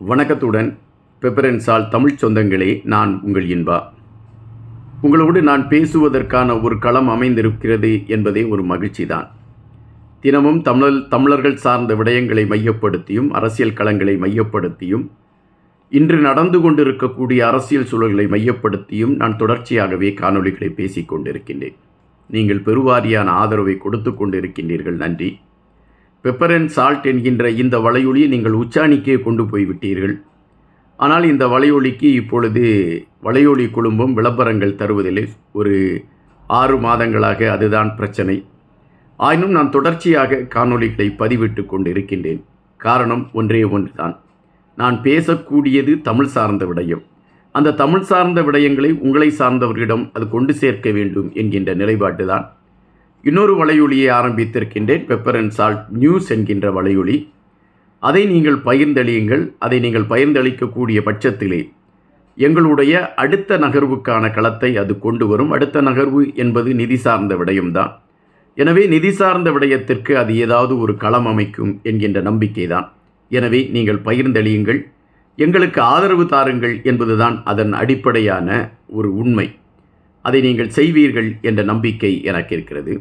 வணக்கத்துடன் பெப்பரன்ஸால் தமிழ் சொந்தங்களே நான் உங்கள் இன்பா. உங்களோடு நான் பேசுவதற்கான ஒரு களம் அமைந்திருக்கிறது என்பதே ஒரு மகிழ்ச்சி தான் தினமும் தமிழ் தமிழர்கள் சார்ந்த விடயங்களை மையப்படுத்தியும் அரசியல் களங்களை மையப்படுத்தியும் இன்று நடந்து கொண்டிருக்கக்கூடிய அரசியல் சூழல்களை மையப்படுத்தியும் நான் தொடர்ச்சியாகவே காணொளிகளை பேசிக் கொண்டிருக்கின்றேன் நீங்கள் பெருவாரியான ஆதரவை கொடுத்து கொண்டிருக்கின்றீர்கள். நன்றி. பெப்பர் அண்ட் சால்ட் என்கின்ற இந்த வலையொலியை நீங்கள் உச்சாணிக்கே கொண்டு போய்விட்டீர்கள். ஆனால் இந்த வலையொலிக்கு இப்பொழுது வலையொலி குழும்பும் விளம்பரங்கள் தருவதிலே ஒரு ஆறு மாதங்களாக அதுதான் பிரச்சனை. ஆயினும் நான் தொடர்ச்சியாக காணொளிகளை பதிவிட்டு கொண்டு இருக்கின்றேன் காரணம் ஒன்றே ஒன்றுதான். நான் பேசக்கூடியது தமிழ் சார்ந்த விடயம். அந்த தமிழ் சார்ந்த விடயங்களை உங்களை சார்ந்தவர்களிடம் அது கொண்டு சேர்க்க வேண்டும் என்கின்ற நிலைப்பாட்டு தான் இன்னொரு வலையொலியை ஆரம்பித்திருக்கின்றேன். பெப்பர் அண்ட் சால்ட் நியூஸ் என்கின்ற வலையொலி. அதை நீங்கள் பகிர்ந்தளியுங்கள். அதை நீங்கள் பகிர்ந்தளிக்கக்கூடிய பட்சத்திலே எங்களுடைய அடுத்த நகர்வுக்கான களத்தை அது கொண்டு வரும். அடுத்த நகர்வு என்பது நிதி சார்ந்த விடயம்தான். எனவே நிதி சார்ந்த விடயத்திற்கு அது ஏதாவது ஒரு களம் அமைக்கும் என்கின்ற நம்பிக்கை தான் எனவே நீங்கள் பகிர்ந்தளியுங்கள். எங்களுக்கு ஆதரவு தாருங்கள் என்பதுதான் அதன் அடிப்படையான ஒரு உண்மை. அதை நீங்கள் செய்வீர்கள் என்ற நம்பிக்கை எனக்கு இருக்கிறது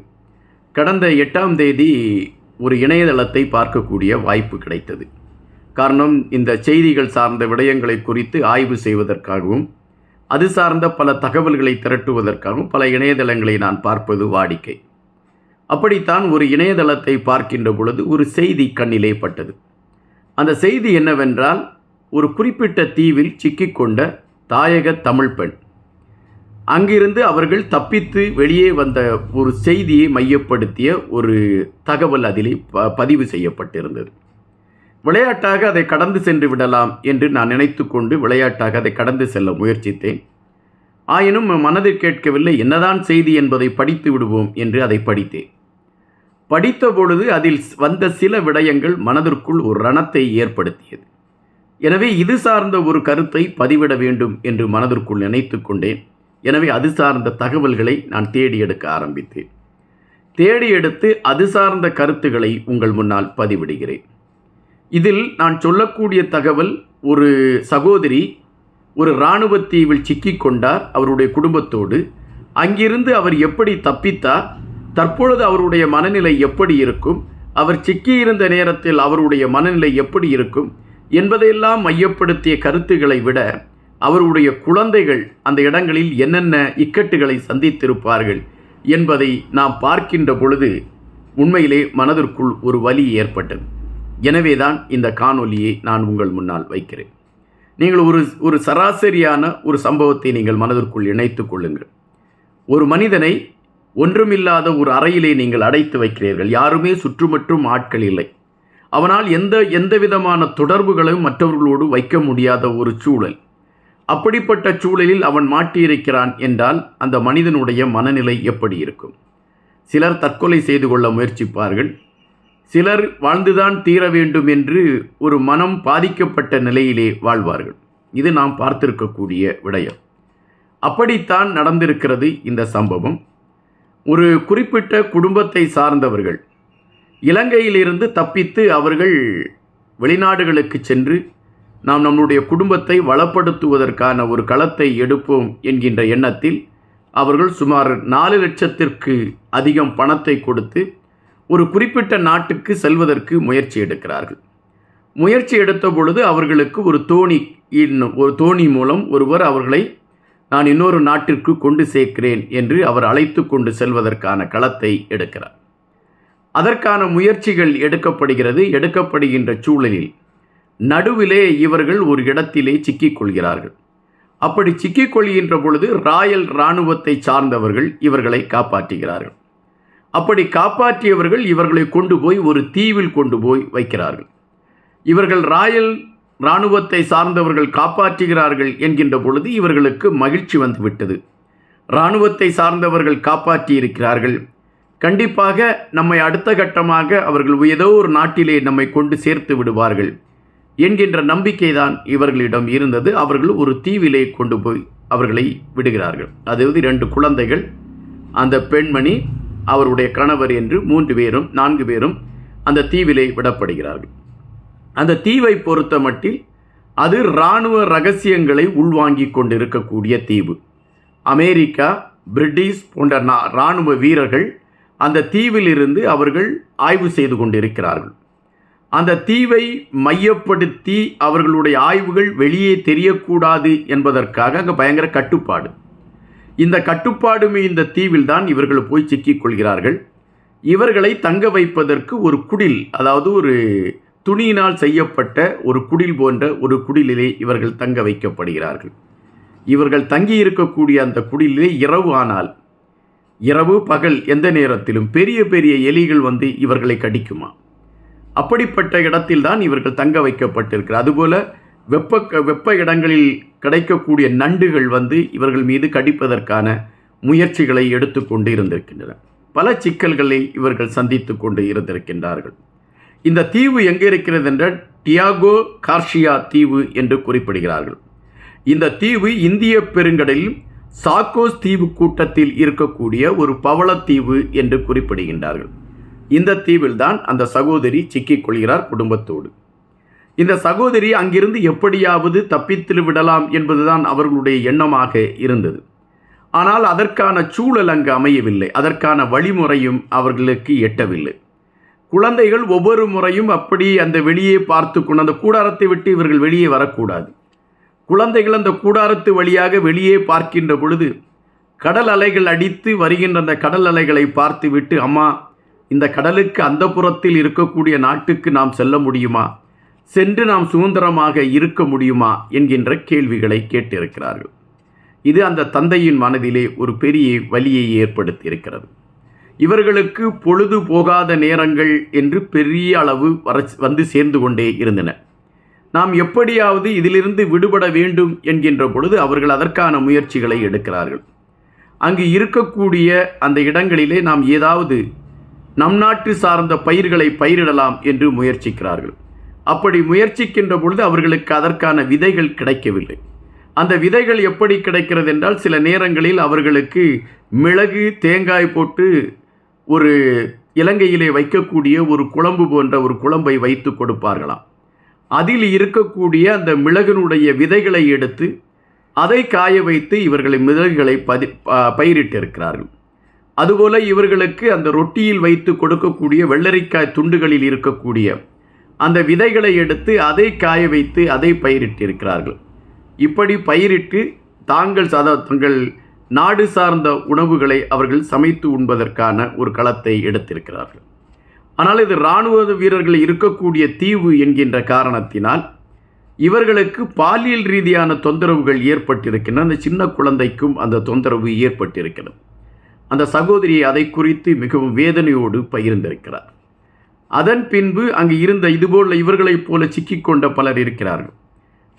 கடந்த எட்டாம் தேதி ஒரு இணையதளத்தை பார்க்கக்கூடிய வாய்ப்பு கிடைத்தது. காரணம் இந்த செய்திகள் சார்ந்த விடயங்களை குறித்து ஆய்வு செய்வதற்காகவும் அது சார்ந்த பல தகவல்களை திரட்டுவதற்காகவும் பல இணையதளங்களை நான் பார்ப்பது வாடிக்கை. அப்படித்தான் ஒரு இணையதளத்தை பார்க்கின்ற பொழுது ஒரு செய்தி கண்ணிலே பட்டது. அந்த செய்தி என்னவென்றால் ஒரு குறிப்பிட்ட தீவில் சிக்கிக்கொண்ட தாயக தமிழ் பெண். அங்கிருந்து அவர்கள் தப்பித்து வெளியே வந்த ஒரு செய்தியை மையப்படுத்திய ஒரு தகவல் அதிலே ப பதிவு செய்யப்பட்டிருந்தது. விளையாட்டாக அதை கடந்து சென்று விடலாம் என்று நான் நினைத்து கொண்டு விளையாட்டாக அதை கடந்து செல்ல முயற்சித்தேன். ஆயினும் மனதில் கேட்கவில்லை என்னதான் செய்தி என்பதை படித்து விடுவோம் என்று அதை படித்தேன். படித்த பொழுது அதில் வந்த சில விடயங்கள் மனதிற்குள் ஒரு ரணத்தை ஏற்படுத்தியது. எனவே இது சார்ந்த ஒரு கருத்தை பதிவிட வேண்டும் என்று மனதிற்குள் நினைத்து கொண்டேன். எனவே அது சார்ந்த தகவல்களை நான் தேடி எடுக்க ஆரம்பித்தேன். தேடி எடுத்து அது சார்ந்த கருத்துக்களை உங்கள் முன்னால் பதிவிடுகிறேன். இதில் நான் சொல்லக்கூடிய தகவல் ஒரு சகோதரி ஒரு இராணுவ தீவில் சிக்கிக்கொண்டார் அவருடைய குடும்பத்தோடு. அங்கிருந்து அவர் எப்படி தப்பித்தார் தற்பொழுது அவருடைய மனநிலை எப்படி இருக்கும் அவர் சிக்கியிருந்த நேரத்தில் அவருடைய மனநிலை எப்படி இருக்கும் என்பதையெல்லாம் மையப்படுத்திய கருத்துக்களை விட அவருடைய குழந்தைகள் அந்த இடங்களில் என்னென்ன இக்கட்டுகளை சந்தித்திருப்பார்கள் என்பதை நாம் பார்க்கின்ற பொழுது உண்மையிலே மனதிற்குள் ஒரு வலி ஏற்பட்டது. எனவேதான் இந்த காணொலியை நான் உங்கள் முன்னால் வைக்கிறேன். நீங்கள் ஒரு ஒரு சராசரியான ஒரு சம்பவத்தை நீங்கள் மனதிற்குள் இணைத்து கொள்ளுங்கள். ஒரு மனிதனை ஒன்றுமில்லாத ஒரு அறையிலே நீங்கள் அடைத்து வைக்கிறீர்கள். யாருமே சுற்றுமற்றும் ஆட்கள் இல்லை. அவனால் எந்த எந்த விதமான தொடர்புகளையும் மற்றவர்களோடு வைக்க முடியாத ஒரு சூழல். அப்படிப்பட்ட சூழலில் அவன் மாட்டியிருக்கிறான் என்றால் அந்த மனிதனுடைய மனநிலை எப்படி இருக்கும்? சிலர் தற்கொலை செய்து கொள்ள முயற்சிப்பார்கள். சிலர் வாழ்ந்துதான் தீர வேண்டும் என்று ஒரு மனம் பாதிக்கப்பட்ட நிலையிலே வாழ்வார்கள். இது நாம் பார்த்திருக்கக்கூடிய விடயம். அப்படித்தான் நடந்திருக்கிறது இந்த சம்பவம். ஒரு குறிப்பிட்ட குடும்பத்தை சார்ந்தவர்கள் இலங்கையிலிருந்து தப்பித்து அவர்கள் வெளிநாடுகளுக்கு சென்று நாம் நம்முடைய குடும்பத்தை வளப்படுத்துவதற்கான ஒரு களத்தை எடுப்போம் என்கின்ற எண்ணத்தில் அவர்கள் சுமார் நாலு லட்சத்திற்கு அதிகம் பணத்தை கொடுத்து ஒரு குறிப்பிட்ட நாட்டுக்கு செல்வதற்கு முயற்சி எடுக்கிறார்கள். முயற்சி எடுத்த பொழுது அவர்களுக்கு ஒரு தோணி ஒரு தோணி மூலம் ஒருவர் அவர்களை நான் இன்னொரு நாட்டிற்கு கொண்டு சேர்க்கிறேன் என்று அவர் அழைத்து கொண்டு செல்வதற்கான களத்தை எடுக்கிறார். அதற்கான முயற்சிகள் எடுக்கப்படுகிறது. எடுக்கப்படுகின்ற சூழலில் நடுவிலே இவர்கள் ஒரு இடத்திலே சிக்கிக் கொள்கிறார்கள் அப்படி சிக்கிக் கொள்கின்ற பொழுது ராயல் இராணுவத்தை சார்ந்தவர்கள் இவர்களை காப்பாற்றுகிறார்கள். அப்படி காப்பாற்றியவர்கள் இவர்களை கொண்டு போய் ஒரு தீவில் கொண்டு போய் வைக்கிறார்கள். இவர்கள் ராயல் இராணுவத்தை சார்ந்தவர்கள் காப்பாற்றுகிறார்கள் என்கின்ற பொழுது இவர்களுக்கு மகிழ்ச்சி வந்துவிட்டது. இராணுவத்தை சார்ந்தவர்கள் காப்பாற்றி இருக்கிறார்கள் கண்டிப்பாக நம்மை அடுத்த கட்டமாக அவர்கள் ஏதோ ஒரு நாட்டிலே நம்மை கொண்டு சேர்த்து விடுவார்கள். என்கின்ற நம்பிக்கைதான் இவர்களிடம் இருந்தது. அவர்கள் ஒரு தீவிலே கொண்டு போய் அவர்களை விடுகிறார்கள். அதாவது இரண்டு குழந்தைகள் அந்த பெண்மணி அவருடைய கணவர் என்று மூன்று பேரும் நான்கு பேரும் அந்த தீவிலே விடப்படுகிறார்கள். அந்த தீவை பொறுத்த மட்டில் அது இராணுவ ரகசியங்களை உள்வாங்கிக் கொண்டிருக்கக்கூடிய தீவு. அமெரிக்கா பிரிட்டிஷ் போன்ற இராணுவ வீரர்கள் அந்த தீவிலிருந்து அவர்கள் ஆய்வு செய்து கொண்டிருக்கிறார்கள். அந்த தீவை மையப்படுத்தி அவர்களுடைய ஆய்வுகள் வெளியே தெரியக்கூடாது என்பதற்காக அங்கே பயங்கர கட்டுப்பாடு. இந்த கட்டுப்பாடுமே இந்த தீவில் தான் இவர்கள் போய் சிக்கிக் கொள்கிறார்கள். இவர்களை தங்க வைப்பதற்கு ஒரு குடில் அதாவது ஒரு துணியினால் செய்யப்பட்ட ஒரு குடில் போன்ற ஒரு குடிலிலே இவர்கள் தங்க வைக்கப்படுகிறார்கள். இவர்கள் தங்கி இருக்கக்கூடிய அந்த குடிலிலே இரவு ஆனால் இரவு பகல் எந்த நேரத்திலும் பெரிய பெரிய எலிகள் வந்து இவர்களை கடிக்குமா? அப்படிப்பட்ட இடத்தில்தான் இவர்கள் தங்க வைக்கப்பட்டிருக்கிறார். அதுபோல வெப்ப வெப்ப இடங்களில் கிடைக்கக்கூடிய நண்டுகள் வந்து இவர்கள் மீது கடிப்பதற்கான முயற்சிகளை எடுத்துக்கொண்டு இருந்திருக்கின்றன. பல சிக்கல்களை இவர்கள் சந்தித்து கொண்டு இருந்திருக்கின்றார்கள். இந்த தீவு எங்கே இருக்கிறது என்ற டியாகோ கார்ஷியா தீவு என்று குறிப்பிடுகிறார்கள். இந்த தீவு இந்திய பெருங்கடலில் சாக்கோஸ் தீவு கூட்டத்தில் இருக்கக்கூடிய ஒரு பவளத்தீவு என்று குறிப்பிடுகின்றார்கள். இந்த தீவில்தான் அந்த சகோதரி சிக்கிக் கொள்கிறார் குடும்பத்தோடு. இந்த சகோதரி அங்கிருந்து எப்படியாவது தப்பித்து விடலாம் என்பதுதான் அவர்களுடைய எண்ணமாக இருந்தது. ஆனால் அதற்கான சூழல் அங்கு அமையவில்லை. அதற்கான வழிமுறையும் அவர்களுக்கு எட்டவில்லை. குழந்தைகள் ஒவ்வொரு முறையும் அப்படி அந்த வெளியே பார்த்து கொண்டு அந்த கூடாரத்தை விட்டு இவர்கள் வெளியே வரக்கூடாது. குழந்தைகள் அந்த கூடாரத்து வழியாக வெளியே பார்க்கின்ற பொழுது கடல் அலைகள் அடித்து வருகின்ற அந்த கடல் அலைகளை பார்த்துவிட்டு அம்மா இந்த கடலுக்கு அந்த புறத்தில் இருக்கக்கூடிய நாட்டுக்கு நாம் செல்ல முடியுமா? சென்று நாம் சுதந்திரமாக இருக்க முடியுமா? என்கின்ற கேள்விகளை கேட்டிருக்கிறார்கள். இது அந்த தந்தையின் மனதிலே ஒரு பெரிய வலியை ஏற்படுத்தியிருக்கிறது. இவர்களுக்கு பொழுது போகாத நேரங்கள் என்று பெரிய அளவு வர வந்து சேர்ந்து கொண்டே இருந்தன. நாம் எப்படியாவது இதிலிருந்து விடுபட வேண்டும் என்கின்ற பொழுது அவர்கள் அதற்கான முயற்சிகளை எடுக்கிறார்கள். அங்கு இருக்கக்கூடிய அந்த இடங்களிலே நாம் ஏதாவது நம் நாட்டு சார்ந்த பயிர்களை பயிரிடலாம் என்று முயற்சிக்கிறார்கள். அப்படி முயற்சிக்கின்ற பொழுது அவர்களுக்கு அதற்கான விதைகள் கிடைக்கவில்லை. அந்த விதைகள் எப்படி கிடைக்கிறது என்றால் சில நேரங்களில் அவர்களுக்கு மிளகு தேங்காய் போட்டு ஒரு இலங்கையிலே வைக்கக்கூடிய ஒரு குழம்பு போன்ற ஒரு குழம்பை வைத்து கொடுப்பார்களாம். அதில் இருக்கக்கூடிய அந்த மிளகினுடைய விதைகளை எடுத்து அதை காய வைத்து இவர்களை மிளகுகளை பதி பயிரிட்டிருக்கிறார்கள். அதுபோல இவர்களுக்கு அந்த ரொட்டியில் வைத்து கொடுக்கக்கூடிய வெள்ளரிக்காய் துண்டுகளில் இருக்கக்கூடிய அந்த விதைகளை எடுத்து அதை காய வைத்து அதை பயிரிட்டிருக்கிறார்கள். இப்படி பயிரிட்டு தாங்கள் சாத தங்கள் நாடு சார்ந்த உணவுகளை அவர்கள் சமைத்து உண்பதற்கான ஒரு களத்தை எடுத்திருக்கிறார்கள். ஆனால் இது இராணுவ வீரர்கள் இருக்கக்கூடிய தீவு என்கின்ற காரணத்தினால் இவர்களுக்கு பாலியல் ரீதியான தொந்தரவுகள் ஏற்பட்டிருக்கின்றன. அந்த சின்ன குழந்தைக்கும் அந்த தொந்தரவு ஏற்பட்டிருக்கிறது. அந்த சகோதரி அதை குறித்து மிகவும் வேதனையோடு பகிர்ந்திருக்கிறார். அதன் பின்பு அங்கு இருந்த இதுபோல இவர்களைப் போல சிக்கிக்கொண்ட பலர் இருக்கிறார்கள்.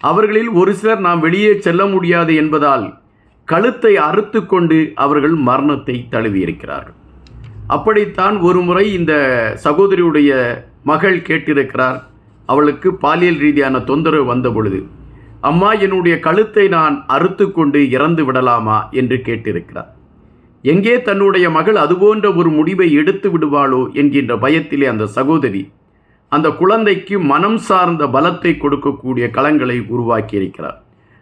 அவர்களில் ஒரு சிலர் நாம் வெளியே செல்ல முடியாது என்பதால் கழுத்தை அறுத்து கொண்டு அவர்கள் மரணத்தை தழுவியிருக்கிறார்கள். அப்படித்தான் ஒரு முறை இந்த சகோதரியுடைய மகள் கேட்டிருக்கிறார். அவளுக்கு பாலியல் ரீதியான தொந்தரவு வந்த பொழுது அம்மா என்னுடைய கழுத்தை நான் அறுத்து கொண்டு இறந்து விடலாமா? என்று கேட்டிருக்கிறார். எங்கே தன்னுடைய மகள் அதுபோன்ற ஒரு முடிவை எடுத்து விடுவாளோ என்கின்ற பயத்திலே அந்த சகோதரி அந்த குழந்தைக்கு மனம் சார்ந்த பலத்தை கொடுக்கக்கூடிய களங்களை உருவாக்கியிருக்கிறார்.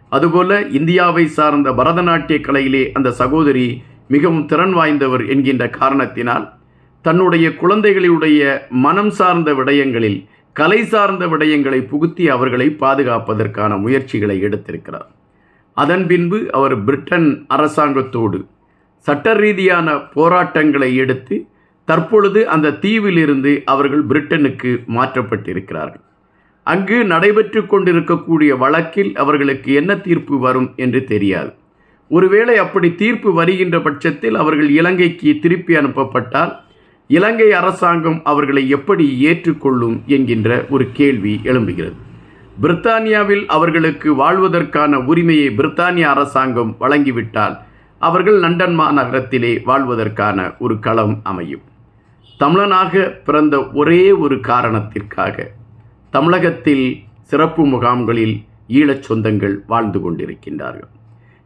அதுபோல இந்தியாவை சார்ந்த பரதநாட்டிய கலையிலே அந்த சகோதரி மிகவும் திறன் வாய்ந்தவர் என்கின்ற காரணத்தினால் தன்னுடைய குழந்தைகளுடைய மனம் சார்ந்த விடயங்களில் கலை சார்ந்த விடயங்களை புகுத்தி அவர்களை பாதுகாப்பதற்கான முயற்சிகளை எடுத்திருக்கிறார். அதன் பின்பு அவர் பிரிட்டன் அரசாங்கத்தோடு சட்ட ரீதியான போராட்டங்களை எடுத்து தற்பொழுது அந்த தீவிலிருந்து அவர்கள் பிரிட்டனுக்கு மாற்றப்பட்டிருக்கிறார்கள். அங்கு நடைபெற்று கொண்டிருக்கக்கூடிய வழக்கில் அவர்களுக்கு என்ன தீர்ப்பு வரும் என்று தெரியாது. ஒருவேளை அப்படி தீர்ப்பு வருகின்ற பட்சத்தில் அவர்கள் இலங்கைக்கு திருப்பி அனுப்பப்பட்டால் இலங்கை அரசாங்கம் அவர்களை எப்படி ஏற்றுக்கொள்ளும் என்கின்ற ஒரு கேள்வி எழும்புகிறது. பிரித்தானியாவில் அவர்களுக்கு வாழ்வதற்கான உரிமையை பிரித்தானிய அரசாங்கம் வழங்கிவிட்டால் அவர்கள் லண்டன் மாநகரத்திலே வாழ்வதற்கான ஒரு களம் அமையும். தமிழனாக பிறந்த ஒரே ஒரு காரணத்திற்காக தமிழகத்தில் சிறப்பு முகாம்களில் ஈழச் சொந்தங்கள் வாழ்ந்து கொண்டிருக்கின்றார்கள்.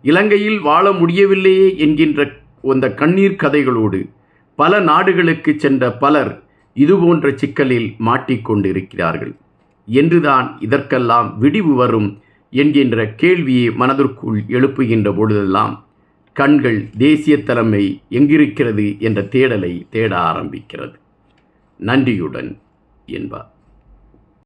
இலங்கையில் வாழ முடியவில்லையே என்கின்ற அந்த கண்ணீர் கதைகளோடு பல நாடுகளுக்கு சென்ற பலர் இதுபோன்ற சிக்கலில் மாட்டிக்கொண்டிருக்கிறார்கள் என்றுதான் இதற்கெல்லாம் விடிவு வரும் என்கின்ற கேள்வியை மனதிற்குள் எழுப்புகின்ற பொழுதெல்லாம் கண்கள் தேசிய தலைமை எங்கிருக்கிறது என்ற தேடலை தேட ஆரம்பிக்கிறது. நன்றியுடன் என்பார்.